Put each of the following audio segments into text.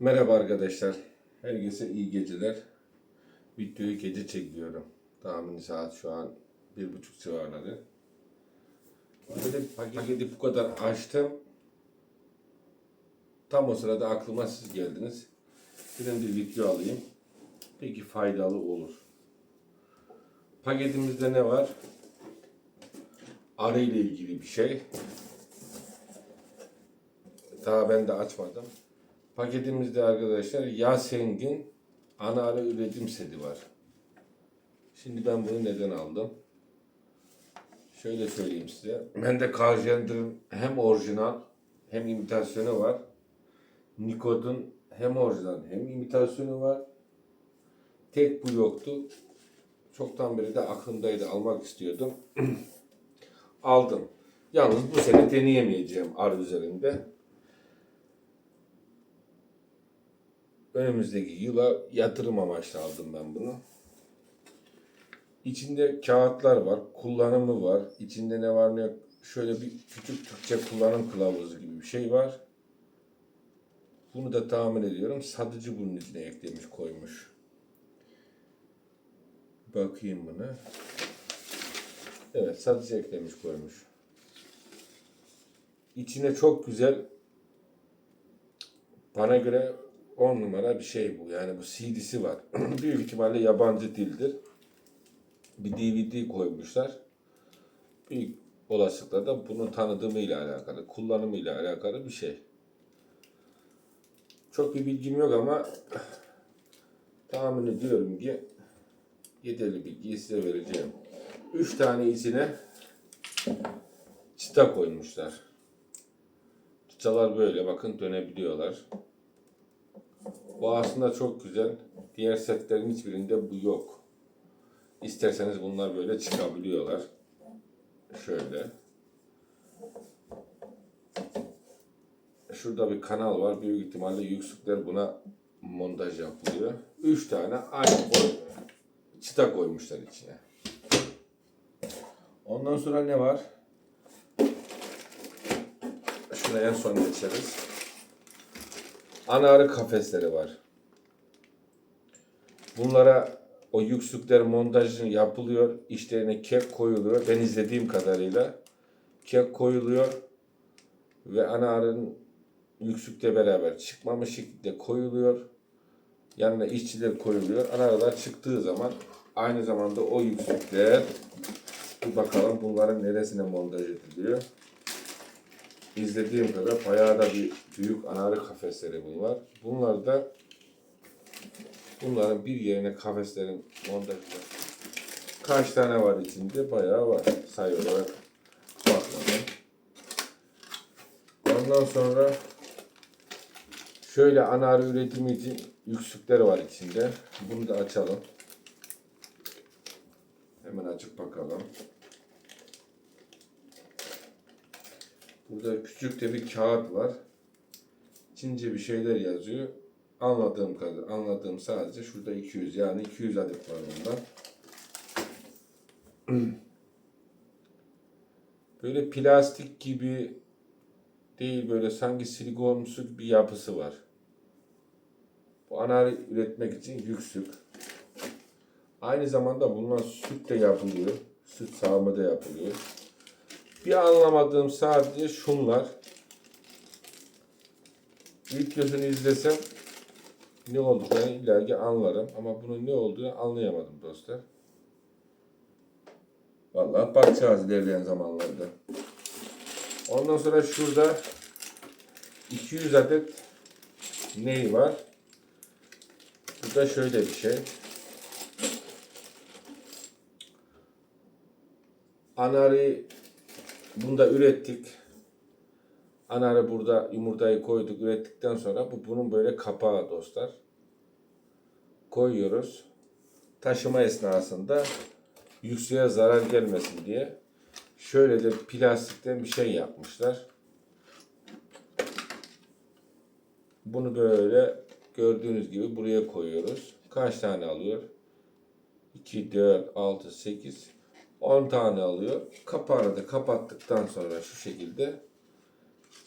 Merhaba arkadaşlar. Herkese iyi geceler. Videoyu gece çekiyorum. Tahmini saat şu an bir buçuk civarları. Böyle paketi bu kadar açtım. Tam o sırada aklıma siz geldiniz. Dedim bir video alayım. Peki faydalı olur. Paketimizde ne var? Arı ile ilgili bir şey. Daha ben de açmadım. Paketimizde arkadaşlar Yaseng'in ana arı üretim seti var. Şimdi ben bunu neden aldım? Şöyle söyleyeyim size. Bende Cargender'ın hem orijinal hem imitasyonu var. Nikod'un hem orijinal hem imitasyonu var. Tek bu yoktu. Çoktan beri de aklımdaydı almak istiyordum. Aldım. Yalnız bu sene deneyemeyeceğim arı üzerinde. Önümüzdeki yıla yatırım amaçlı aldım ben bunu. İçinde kağıtlar var, kullanımı var. İçinde ne var ne yok. Şöyle bir küçük Türkçe kullanım kılavuzu gibi bir şey var. Bunu da tahmin ediyorum satıcı bunun içine eklemiş koymuş. Bakayım buna. Evet satıcı eklemiş koymuş. İçine çok güzel bana göre 10 numara bir şey bu. Yani bu CD'si var. Büyük ihtimalle yabancı dildir. Bir DVD koymuşlar. Büyük olasılıkla da bunun tanıdığımıyla alakalı, kullanımıyla alakalı bir şey. Çok bir bilgim yok ama tahmin ediyorum ki yeterli bilgiyi size vereceğim. 3 tane içine çıta koymuşlar. Çıtalar böyle bakın dönebiliyorlar. Bu aslında çok güzel. Diğer setlerin hiçbirinde bu yok. İsterseniz bunlar böyle çıkabiliyorlar. Şöyle. Şurada bir kanal var. Büyük ihtimalle yüksekler buna montaj yapılıyor. Üç tane aynı boy çıta koymuşlar içine. Ondan sonra ne var? Şuna en son geçeriz. Ana arı kafesleri var. Bunlara o yüksükler montajı yapılıyor. İşlerine kek koyuluyor. Ben izlediğim kadarıyla kek koyuluyor ve ana arının yüksükle beraber çıkmamış şekilde koyuluyor. Yanına işçiler koyuluyor. Ana arılar çıktığı zaman aynı zamanda o yüksükler bir bakalım bunların neresine montaj ediliyor izlediğim kadar bayağı da bir büyük anarı kafesleri bunlar. Bunlar da bunların bir yerine kafeslerin montajı kaç tane var içinde bayağı var sayı olarak bakmadım. Ondan sonra şöyle anarı üretimi için yüksükler var içinde. Bunu da açalım. Hemen açıp bakalım. Burada küçük de bir kağıt var. Çince bir şeyler yazıyor. Anladığım kadar, anladığım sadece şurada 200 yani 200 adet var ondan. Böyle plastik gibi değil böyle sanki silikonumsu bir yapısı var. Bu anar üretmek için yüksük. Aynı zamanda bundan süt de yapılıyor. Süt sağımı da yapılıyor. Bir anlamadığım sadece şunlar. Videosunu izlesem ne olduklarını ileride anlarım. Ama bunun ne olduğunu anlayamadım dostlar. Vallahi bakacağız ilerleyen zamanlarda. Ondan sonra şurada 200 adet ney var. Bu da şöyle bir şey. Anari bunu da ürettik. Anarı burada yumurtayı koyduk ürettikten sonra bu bunun böyle kapağı dostlar. Koyuyoruz. Taşıma esnasında yükseğe zarar gelmesin diye şöyle de plastikten bir şey yapmışlar. Bunu böyle gördüğünüz gibi buraya koyuyoruz. Kaç tane alıyor? 2, 4, 6, 8, 10 tane alıyor. Kapağını da kapattıktan sonra şu şekilde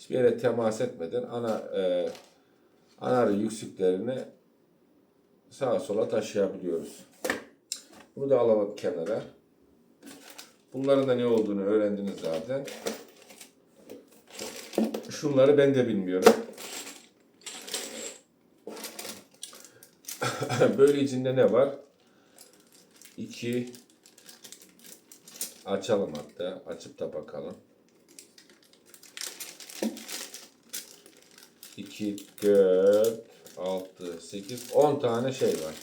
hiçbir yere temas etmeden ana e, anarı yüksüklerini sağa sola taşıyabiliyoruz. Bunu da alalım kenara. Bunların da ne olduğunu öğrendiniz zaten. Şunları ben de bilmiyorum. Böyle içinde ne var? İki açalım hatta. Açıp da bakalım. 2, 4, 6, 8, 10 tane şey var.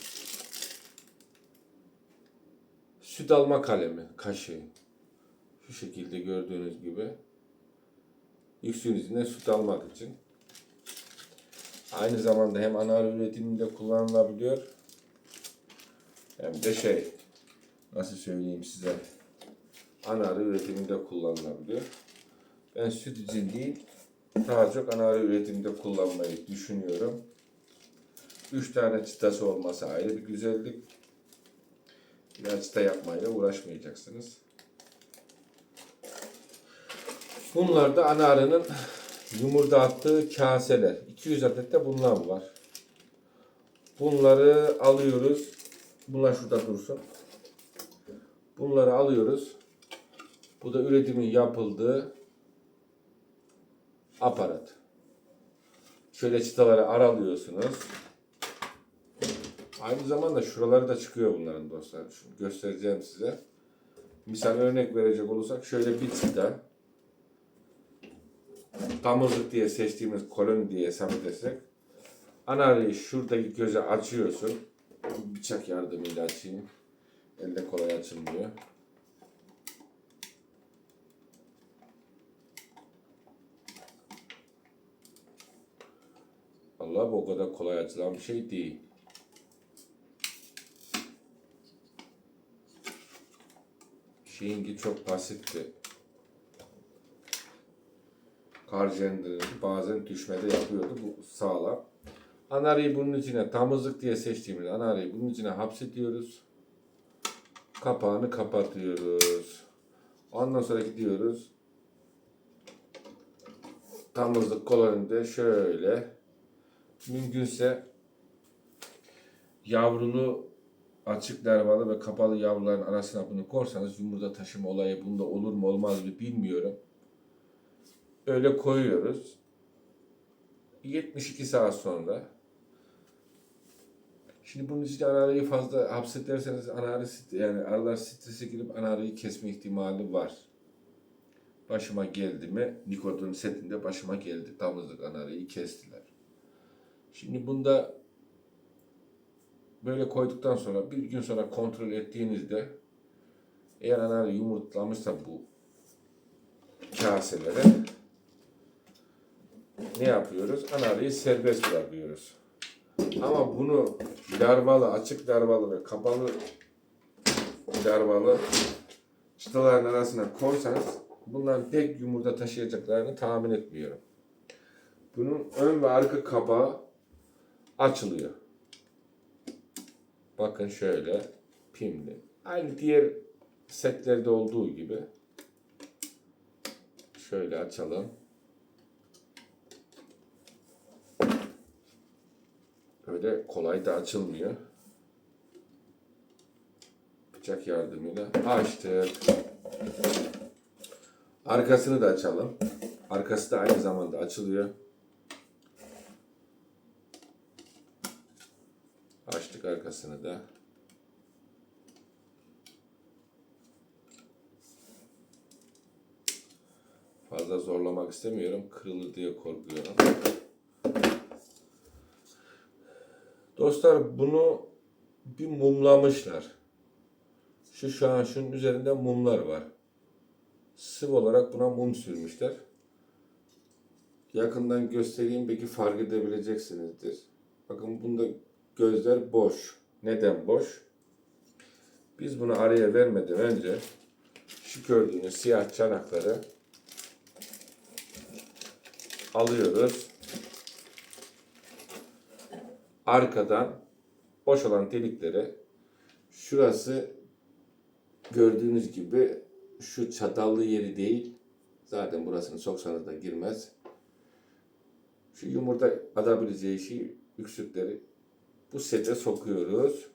Süt alma kalemi, kaşığı. Şu şekilde gördüğünüz gibi. Yüksün içinde süt almak için. Aynı zamanda hem anar üretiminde kullanılabiliyor. Hem de şey, nasıl söyleyeyim size, anar üretiminde kullanılabiliyor. Ben süt için değil, daha çok anar üretiminde kullanmayı düşünüyorum. 3 tane çıtası olması ayrı bir güzellik. Bir çıta yapmayla uğraşmayacaksınız. Bunlar da ana arının yumurta attığı kaseler. 200 adet de bundan var. Bunları alıyoruz. Bunlar şurada dursun. Bunları alıyoruz. Bu da üretimin yapıldığı aparat. Şöyle çıtaları aralıyorsunuz. Aynı zamanda şuraları da çıkıyor bunların dostlar. Şunu göstereceğim size. Misal örnek verecek olursak şöyle bir çıta. Damızlık diye seçtiğimiz koloni diye hesap edersek. Anarıyı şuradaki göze açıyorsun. Bıçak yardımıyla açayım. Elde kolay açılmıyor. Bu o kadar kolay açılan bir şey değil. Şeyinki çok basitti. Karjenderin bazen düşmede yapıyordu. Bu sağlam. Anarıyı bunun içine tamızlık diye seçtiğimiz anarıyı bunun içine hapsediyoruz. Kapağını kapatıyoruz. Ondan sonra gidiyoruz. Tamızlık kolonide şöyle mümkünse yavrulu açık dervalı ve kapalı yavruların arasına bunu korsanız yumurta taşıma olayı bunda olur mu olmaz mı bilmiyorum. Öyle koyuyoruz. 72 saat sonra Şimdi bunun için anarıyı fazla hapsederseniz anarı yani arılar strese girip anarıyı kesme ihtimali var. Başıma geldi mi? Nikotin setinde başıma geldi. Damızlık anarıyı kestiler. Şimdi bunda böyle koyduktan sonra bir gün sonra kontrol ettiğinizde eğer anarı yumurtlamışsa bu kaselere ne yapıyoruz? Anarıyı serbest bırakıyoruz. Ama bunu larvalı, açık larvalı ve kapalı larvalı çıtaların arasına korsanız bunların pek yumurta taşıyacaklarını tahmin etmiyorum. Bunun ön ve arka kapağı açılıyor. Bakın şöyle pimli. Aynı diğer setlerde olduğu gibi. Şöyle açalım. Öyle kolay da açılmıyor. Bıçak yardımıyla açtık. Arkasını da açalım. Arkası da aynı zamanda açılıyor. Açtık arkasını da. Fazla zorlamak istemiyorum. Kırılır diye korkuyorum. Dostlar bunu bir mumlamışlar. Şu şu an şunun üzerinde mumlar var. Sıvı olarak buna mum sürmüşler. Yakından göstereyim belki fark edebileceksinizdir. Bakın bunda gözler boş. Neden boş? Biz bunu araya vermeden önce şu gördüğünüz siyah çanakları alıyoruz. Arkadan boş olan delikleri şurası gördüğünüz gibi şu çatallı yeri değil. Zaten burasını soksanız da girmez. Şu yumurta atabileceği şeyi, yüksükleri bu sete sokuyoruz.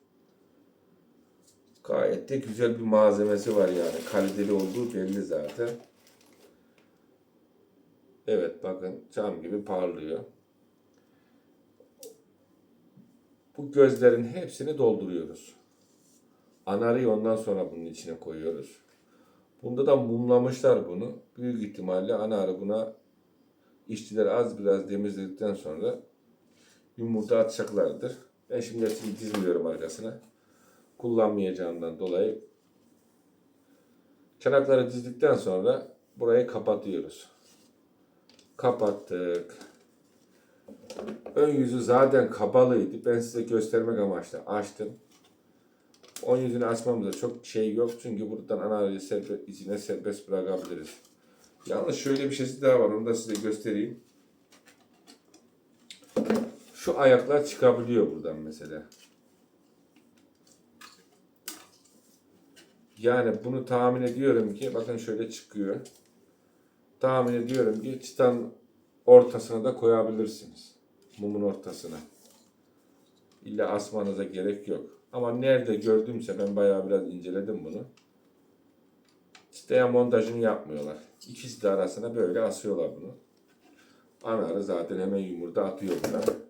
Gayet de güzel bir malzemesi var yani. Kaliteli olduğu belli zaten. Evet bakın cam gibi parlıyor. Bu gözlerin hepsini dolduruyoruz. Anarıyı ondan sonra bunun içine koyuyoruz. Bunda da mumlamışlar bunu. Büyük ihtimalle anarı buna işçiler az biraz temizledikten sonra yumurta atacaklardır. Ben şimdi hepsini dizmiyorum arkasına. Kullanmayacağımdan dolayı çanakları dizdikten sonra burayı kapatıyoruz. Kapattık. Ön yüzü zaten kapalıydı. Ben size göstermek amaçlı açtım. Ön yüzünü açmamıza çok şey yok. Çünkü buradan analizi serbest, içine serbest bırakabiliriz. Yalnız şöyle bir şeysi daha var. Onu da size göstereyim. Şu ayaklar çıkabiliyor buradan mesela. Yani bunu tahmin ediyorum ki bakın şöyle çıkıyor. Tahmin ediyorum ki çıtanın ortasına da koyabilirsiniz. Mumun ortasına. İlla asmanıza gerek yok. Ama nerede gördümse ben bayağı biraz inceledim bunu. Çıtaya montajını yapmıyorlar. İkisi de arasına böyle asıyorlar bunu. Anarı zaten hemen yumurta atıyor buna.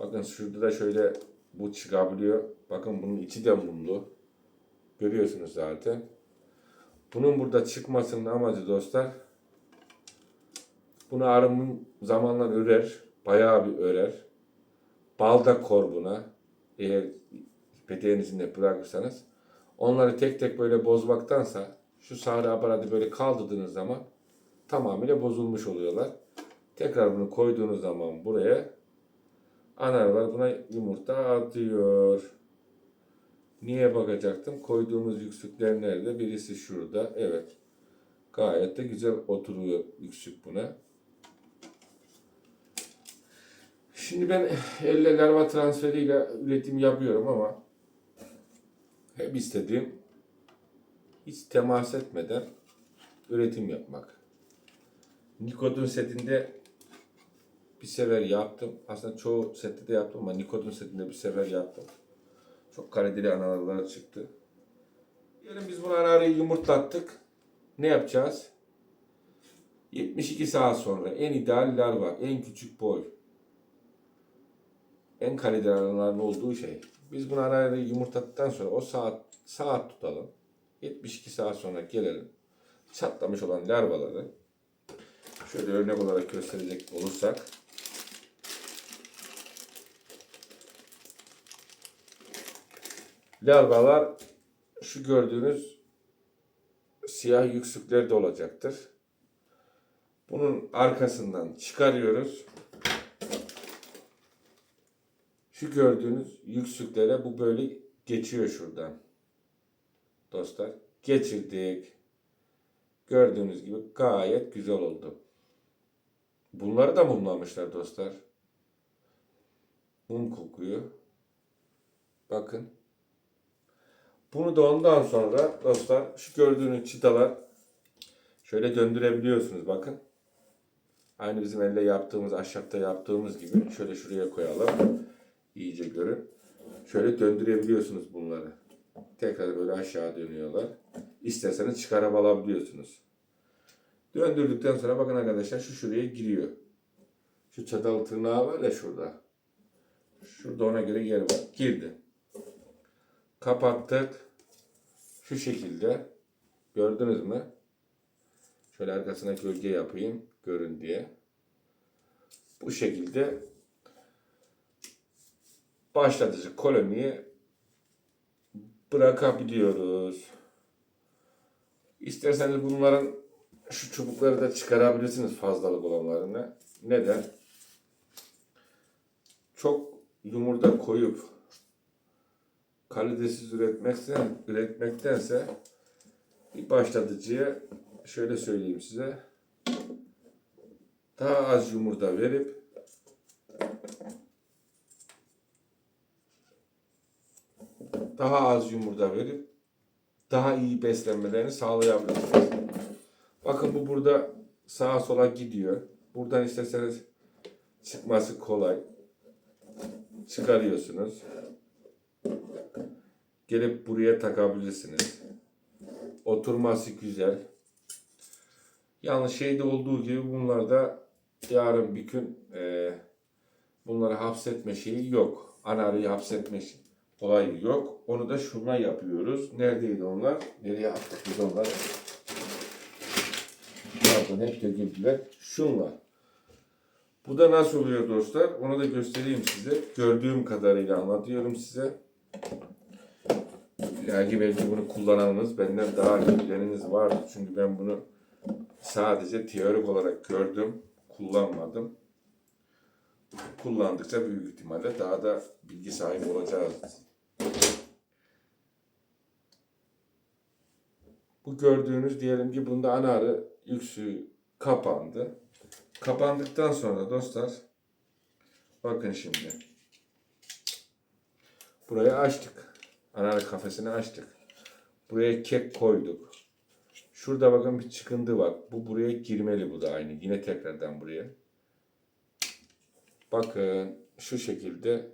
Bakın şurada da şöyle bu çıkabiliyor. Bakın bunun içi de mumlu. Görüyorsunuz zaten. Bunun burada çıkmasının amacı dostlar. Bunu arımın zamanla örer. Bayağı bir örer. Bal da kor buna. Eğer peteğin içinde bırakırsanız. Onları tek tek böyle bozmaktansa şu sarı aparatı böyle kaldırdığınız zaman tamamıyla bozulmuş oluyorlar. Tekrar bunu koyduğunuz zaman buraya anarlar buna yumurta atıyor. Niye bakacaktım? Koyduğumuz yüksükler nerede? Birisi şurada. Evet. Gayet de güzel oturuyor yüksük buna. Şimdi ben elle larva transferiyle üretim yapıyorum ama hep istediğim hiç temas etmeden üretim yapmak. Nikodun setinde bir sefer yaptım. Aslında çoğu sette de yaptım ama Nikodun setinde bir sefer yaptım. Çok kaliteli analarlar çıktı. Diyelim biz bunu anarıyı yumurtlattık. Ne yapacağız? 72 saat sonra en ideal larva, en küçük boy, en kaliteli anaların olduğu şey. Biz bunu anarıyı yumurtladıktan sonra o saat saat tutalım. 72 saat sonra gelelim. Çatlamış olan larvaları şöyle örnek olarak gösterecek olursak larvalar şu gördüğünüz siyah yüksükler de olacaktır. Bunun arkasından çıkarıyoruz. Şu gördüğünüz yüksüklere bu böyle geçiyor şuradan. Dostlar geçirdik. Gördüğünüz gibi gayet güzel oldu. Bunları da mumlamışlar dostlar. Mum kokuyor. Bakın. Bunu da ondan sonra dostlar şu gördüğünüz çıtalar şöyle döndürebiliyorsunuz bakın. Aynı bizim elle yaptığımız, ahşapta yaptığımız gibi şöyle şuraya koyalım. İyice görün. Şöyle döndürebiliyorsunuz bunları. Tekrar böyle aşağı dönüyorlar. İsterseniz çıkarıp alabiliyorsunuz. Döndürdükten sonra bakın arkadaşlar şu şuraya giriyor. Şu çatal tırnağı var ya şurada. Şurada ona göre yer var. Girdi. Kapattık. Şu şekilde. Gördünüz mü? Şöyle arkasına gölge yapayım. Görün diye. Bu şekilde başlatıcı koloniyi bırakabiliyoruz. İsterseniz bunların şu çubukları da çıkarabilirsiniz fazlalık olanlarını. Neden? Çok yumurta koyup kalitesiz üretmekten, üretmektense bir başlatıcıya şöyle söyleyeyim size daha az yumurta verip daha az yumurta verip daha iyi beslenmelerini sağlayabilirsiniz. Bakın bu burada sağa sola gidiyor. Buradan isterseniz Çıkması kolay. Çıkarıyorsunuz. Gelip buraya takabilirsiniz. Oturması güzel. Yalnız şeyde olduğu gibi bunlarda yarın bir gün e, bunları hapsetme şeyi yok. Anarıyı hapsetme şey- olayı yok. Onu da şuna yapıyoruz. Neredeydi onlar? Nereye attık biz onları? Pardon hep döküldüler. Şunla. Bu da nasıl oluyor dostlar? Onu da göstereyim size. Gördüğüm kadarıyla anlatıyorum size. Yani belki bunu kullananınız benden daha iyi bileniniz vardır. Çünkü ben bunu sadece teorik olarak gördüm, kullanmadım. Kullandıkça büyük ihtimalle daha da bilgi sahibi olacağız. Bu gördüğünüz diyelim ki bunda ana arı yüksü kapandı. Kapandıktan sonra dostlar bakın şimdi. Burayı açtık. Ana kafesini açtık. Buraya kek koyduk. Şurada bakın bir çıkıntı var. Bu buraya girmeli bu da aynı. Yine tekrardan buraya. Bakın şu şekilde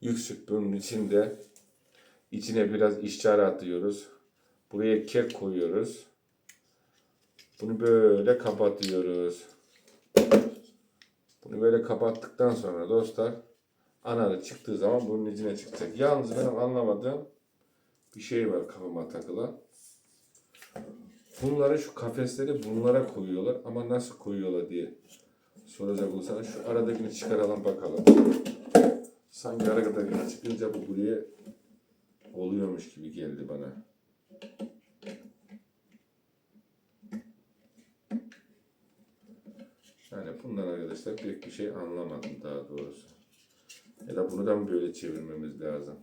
yüksük bunun içinde içine biraz işçare atıyoruz. Buraya kek koyuyoruz. Bunu böyle kapatıyoruz. Bunu böyle kapattıktan sonra dostlar anarı çıktığı zaman bunun içine çıkacak. Yalnız benim anlamadığım bir şey var kafama takılan. Bunları şu kafesleri bunlara koyuyorlar ama nasıl koyuyorlar diye soracak olursanız şu aradakini çıkaralım bakalım. Sanki aradakini çıkınca bu buraya oluyormuş gibi geldi bana. Yani bundan arkadaşlar pek bir şey anlamadım daha doğrusu. Ya da bunu da mı böyle çevirmemiz lazım?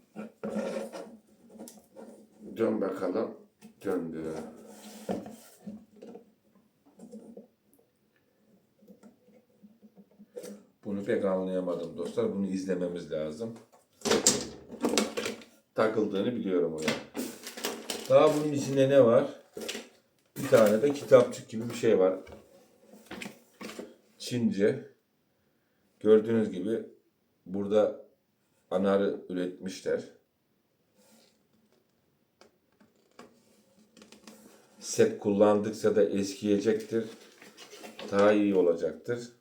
Dön bakalım. Döndü. Bunu pek anlayamadım dostlar. Bunu izlememiz lazım. Takıldığını biliyorum ona. Daha bunun içinde ne var? Bir tane de kitapçık gibi bir şey var. Çince. Gördüğünüz gibi burada anarı üretmişler. Set kullandıkça da eskiyecektir. Daha iyi olacaktır.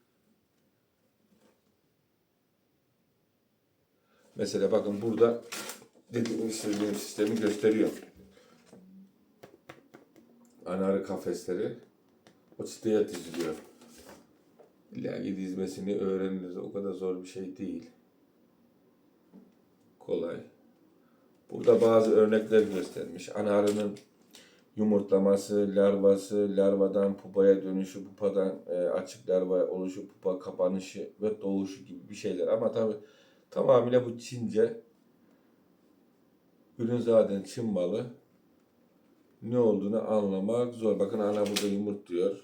Mesela bakın burada dediğim istediğim sistemi gösteriyor. Anarı kafesleri o siteye diziliyor. İlla dizmesini öğreniriz. O kadar zor bir şey değil. Kolay. Burada bazı örnekler göstermiş. Anarının yumurtlaması, larvası, larvadan pupaya dönüşü, pupadan e, açık larva oluşu, pupa kapanışı ve doğuşu gibi bir şeyler. Ama tabi tamamıyla bu Çince. Ürün zaten Çin malı. Ne olduğunu anlamak zor. Bakın ana burada yumurtluyor.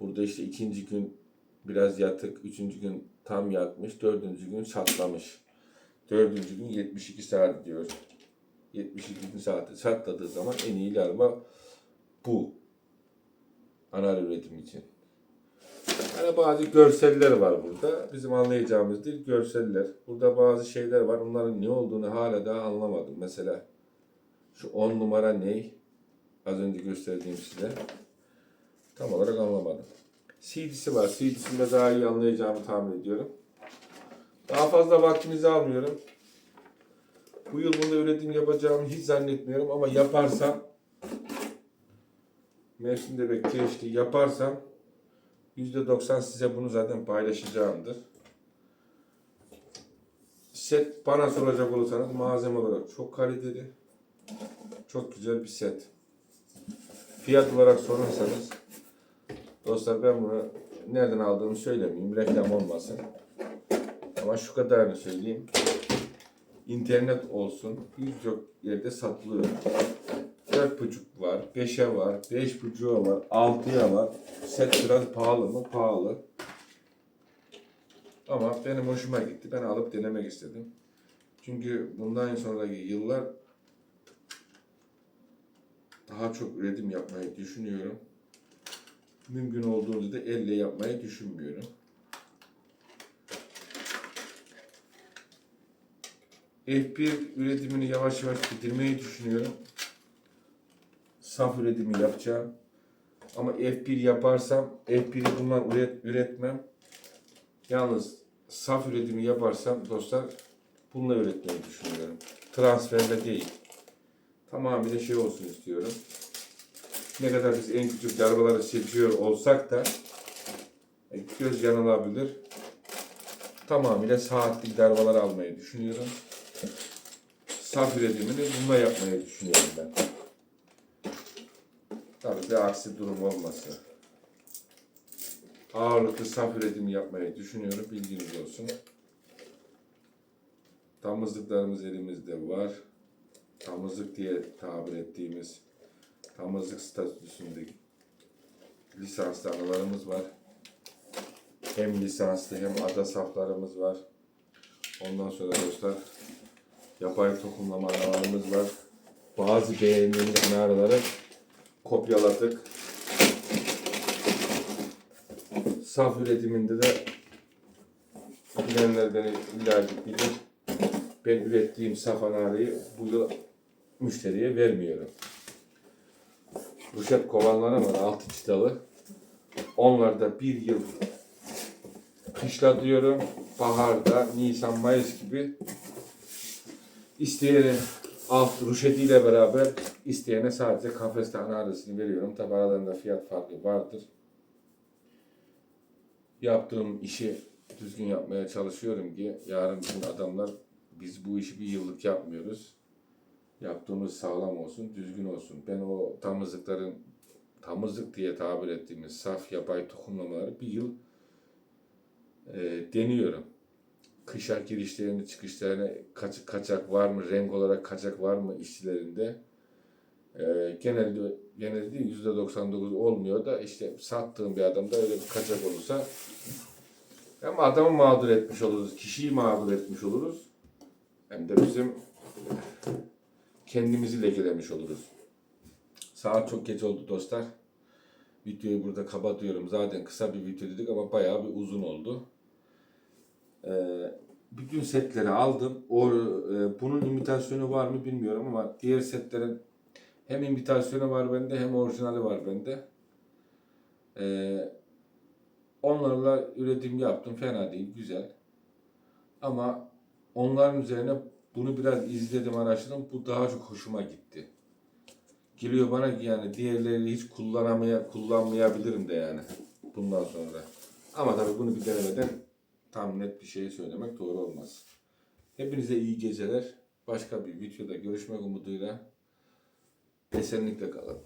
Burada işte ikinci gün biraz yatık, üçüncü gün tam yatmış, dördüncü gün çatlamış. Dördüncü gün 72 saat diyor. 72 saati çatladığı zaman en iyi larva bu. Anar üretim için. Yani bazı görseller var burada. Bizim anlayacağımız değil görseller. Burada bazı şeyler var. Onların ne olduğunu hala daha anlamadım. Mesela şu 10 numara ne? Az önce gösterdiğim size. Tam olarak anlamadım. CD'si var. CD'sinde daha iyi anlayacağımı tahmin ediyorum. Daha fazla vaktinizi almıyorum. Bu yıl bunda üretim yapacağımı hiç zannetmiyorum ama yaparsam mevsimde bekleyeçli yaparsam %90 size bunu zaten paylaşacağımdır. Set bana soracak olursanız malzeme olarak çok kaliteli. Çok güzel bir set. Fiyat olarak sorarsanız dostlar ben bunu nereden aldığımı söylemeyeyim. Reklam olmasın. Ama şu kadarını söyleyeyim. İnternet olsun. Birçok yerde satılıyor. Dört buçuk var, beşe var, beş buçuğa var, altıya var. Set biraz pahalı mı? Pahalı. Ama benim hoşuma gitti. Ben alıp denemek istedim. Çünkü bundan sonraki yıllar daha çok üretim yapmayı düşünüyorum. Mümkün olduğunda da elle yapmayı düşünmüyorum. F1 üretimini yavaş yavaş bitirmeyi düşünüyorum. Saf üretimi yapacağım. Ama F1 yaparsam F1'i bundan üret, üretmem. Yalnız saf üretimi yaparsam dostlar bununla üretmeyi düşünüyorum. Transferle değil. Tamamıyla şey olsun istiyorum. Ne kadar biz en küçük darbeleri seçiyor olsak da e, göz yanılabilir. Tamamıyla saatlik darbeler almayı düşünüyorum. Saf üretimini bununla yapmayı düşünüyorum ben. Tabii de aksi durum olması. Ağırlıklı saf üretimi yapmayı düşünüyorum. Bilginiz olsun. Damızlıklarımız elimizde var. Damızlık diye tabir ettiğimiz damızlık statüsündeki lisanslı analarımız var. Hem lisanslı hem ada saflarımız var. Ondan sonra dostlar yapay tohumlama analarımız var. Bazı beğendiğimiz analarları kopyaladık. Saf üretiminde de bilenler beni illa bilir. Ben ürettiğim saf anarıyı bu yıl müşteriye vermiyorum. Ruşet kovanları var altı çıtalı. Onlarda bir yıl kışlatıyorum. Baharda Nisan Mayıs gibi isteyene alt ruşetiyle beraber isteyene sadece kafeste analizini veriyorum. Tabi aralarında fiyat farkı vardır. Yaptığım işi düzgün yapmaya çalışıyorum ki yarın bizim adamlar biz bu işi bir yıllık yapmıyoruz. Yaptığımız sağlam olsun, düzgün olsun. Ben o tamızlıkların tamızlık diye tabir ettiğimiz saf yapay tohumlamaları bir yıl e, deniyorum. Kışa girişlerini çıkışlarına kaç, kaçak var mı, renk olarak kaçak var mı işçilerinde. E, genelde genelde değil, %99 olmuyor da işte sattığım bir adamda öyle bir kaçak olursa hem adamı mağdur etmiş oluruz, kişiyi mağdur etmiş oluruz. Hem de bizim kendimizi lekelemiş oluruz. Saat çok geç oldu dostlar. Videoyu burada kapatıyorum. Zaten kısa bir video dedik ama bayağı bir uzun oldu. Ee, bütün setleri aldım. O e, bunun imitasyonu var mı bilmiyorum ama diğer setlerin hem imitasyonu var bende hem orijinali var bende. Ee, onlarla üretim yaptım. Fena değil, güzel. Ama onların üzerine bunu biraz izledim, araştırdım. Bu daha çok hoşuma gitti. Geliyor bana ki yani diğerlerini hiç kullanamaya, kullanmayabilirim de yani bundan sonra. Ama tabii bunu bir denemeden tam net bir şey söylemek doğru olmaz. Hepinize iyi geceler. Başka bir videoda görüşmek umuduyla esenlikle kalın.